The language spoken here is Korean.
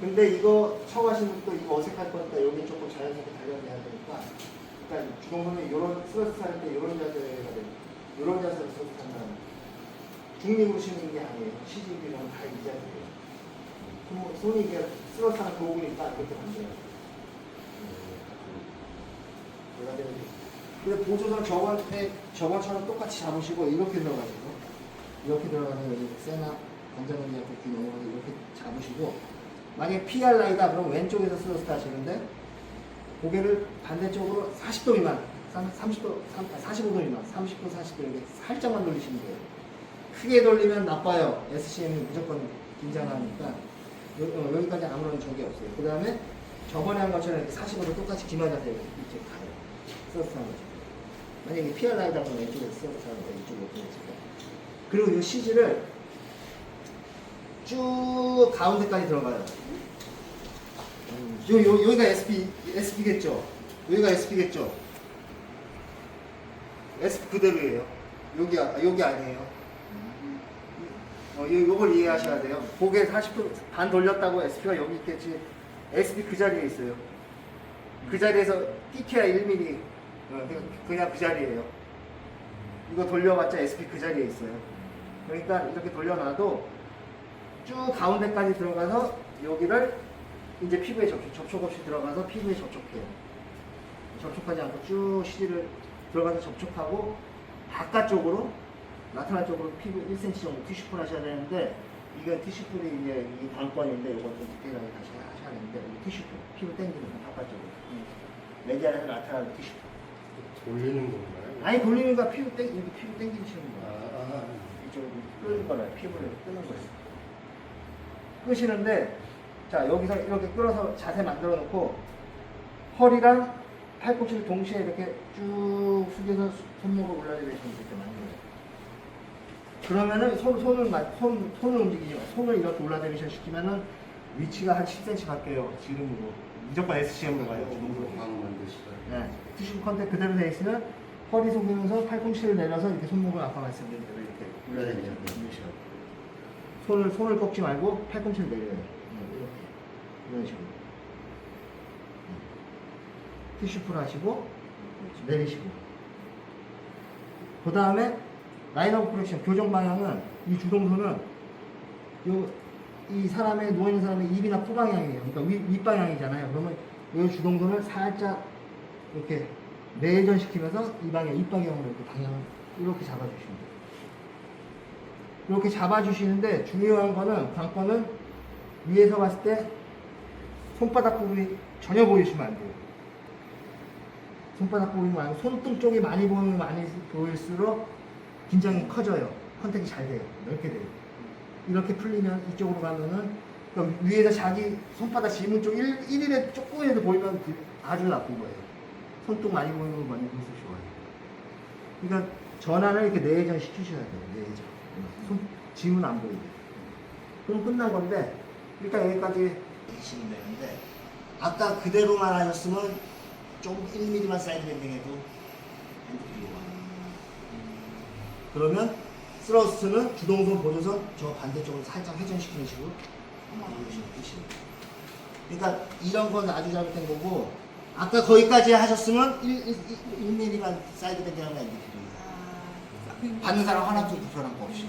근데 이거 처음 하신 분도 이거 어색할 거니까 여기 조금 자연스럽게 단련해야 되니까. 일단 주동문은 이런 스러스 할 때 이런 자세가 돼 이런 자세로 스러스 한다는 중립으로 쉬는 게 아니에요. 시집이랑 다 이 자세예요. 손- 손이 이게 스러스 하는 도구니까 이렇게 만들어요. 내가 되는 근데 보조선 저번 때 저번처럼 똑같이 잡으시고 이렇게 들어가시고 이렇게 들어가는 여기 세나 관자놀이 굽기 넘어가서 이렇게 잡으시고 만약에 PR 라이다 그럼 왼쪽에서 스러스트 하시는데 고개를 반대쪽으로 40도 미만 30도 45도 미만 30도 40도 이렇게 살짝만 돌리시면 돼요. 크게 돌리면 나빠요. SCM이 무조건 긴장하니까. 여, 어, 여기까지 아무런 적이 없어요. 그 다음에 저번에 한 것처럼 이렇게 45도 똑같이 기마 자세요. 이렇게 가요. 스러스트 하는 거죠. 만약에 PR 라이다 그러면 왼쪽에서 스러스트 하는 거예요. 이쪽으로 보내시고. 그리고 이 CG를 쭉 가운데까지 들어가요. 요, 요, 여기가 SP, SP겠죠? 여기가 SP겠죠? SP 그대로예요. 여기, 아- 여기 아니에요. 어, 요, 요걸 이해하셔야 돼요. 고개 40도 반 돌렸다고 SP가 여기 있겠지. SP 그 자리에 있어요. 그 자리에서 PK야 1mm. 어, 그냥 그 자리에요. 이거 돌려봤자 SP 그 자리에 있어요. 그러니까 이렇게 돌려놔도 쭉 가운데까지 들어가서 여기를 이제 피부에 접촉, 접촉 없이 들어가서 피부에 접촉해요. 접촉하지 않고 쭉 시지를 들어가서 접촉하고 바깥쪽으로 나타날 쪽으로 피부 1cm 정도 티슈풀 하셔야 되는데 이건 티슈풀이 이제 이 이건 좀 디테일하게 다시 하셔야 되는데 이 티슈풀 피부 당기는 거 바깥쪽으로 메디안에서 나타나는 티슈풀 돌리는 건가요? 아니 돌리니까 피부 땡 이렇게 피부 당기시는 아, 거예요. 아, 이쪽으로 끄는 거예요. 피부를 끄는 거예요. 끄시는데 자 여기서 이렇게 끌어서 자세 만들어 놓고 허리랑 팔꿈치를 동시에 이렇게 쭉 숙여서 손목을 올라내리시면 이렇게 만들어요. 그러면은 손, 손을, 마- 손, 손을 움직이지 마. 손을 이렇게 올라내리셔 시키면은 위치가 한 10cm 바뀌어요. 지름으로. 무조건 SCM으로 가요. 만드시다. 네. 티슈 컨택 그대로 돼 있으면 허리 숙이면서 팔꿈치를 내려서 이렇게 손목을 아까 말씀드린 대로 이렇게 올려내리죠. 식으로. 손을 손을 꺾지 말고 팔꿈치를 내려요. 네, 이렇게 이런 식으로. 네. 티슈풀 하시고 내리시고. 그 다음에 라인 오브 프렉션 교정 방향은 이 주동선은 요, 이 사람의 누워있는 사람의 입이나 코 방향이에요. 그러니까 윗, 윗방향이잖아요. 그러면 이 주동선을 살짝 이렇게 내전시키면서 이 방향, 입 방향으로 이렇게 방향을 이렇게 잡아주시면 돼요. 이렇게 잡아주시는데 중요한 거는 관건은 위에서 봤을 때 손바닥 부분이 전혀 보이시면 안 돼요. 손바닥 부분이 말고 손등 쪽이 많이 보이면 많이 보일수록 긴장이 커져요. 컨택이 잘 돼요. 넓게 돼요. 이렇게 풀리면 이쪽으로 가면은 위에서 자기 손바닥 지문 쪽 1, 1일에 조금이라도 보이면 그- 아주 나쁜 거예요. 손등 많이 보이는 거 많이 보여서 좋아요. 그러니까 전환을 이렇게 내전 시키셔야 돼요. 내전. 손, 지문 안 보이게. 그럼 끝난 건데 일단 여기까지 하시면 되는데 아까 그대로만 하셨으면 좀 1mm만 사이드 밴딩해도 핸드필이 와. 그러면 스러스트는 주동선 보조선 저 반대쪽으로 살짝 회전시키는 식으로 올리시는 뜻이에요. 그러니까 이런 건 아주 잘못된 거고 아까 거기까지 하셨으면 1, 1, 1mm만 사이드 밴딩하면 엔드필이에요. 받는 사람 하나도 불편한 거 없이.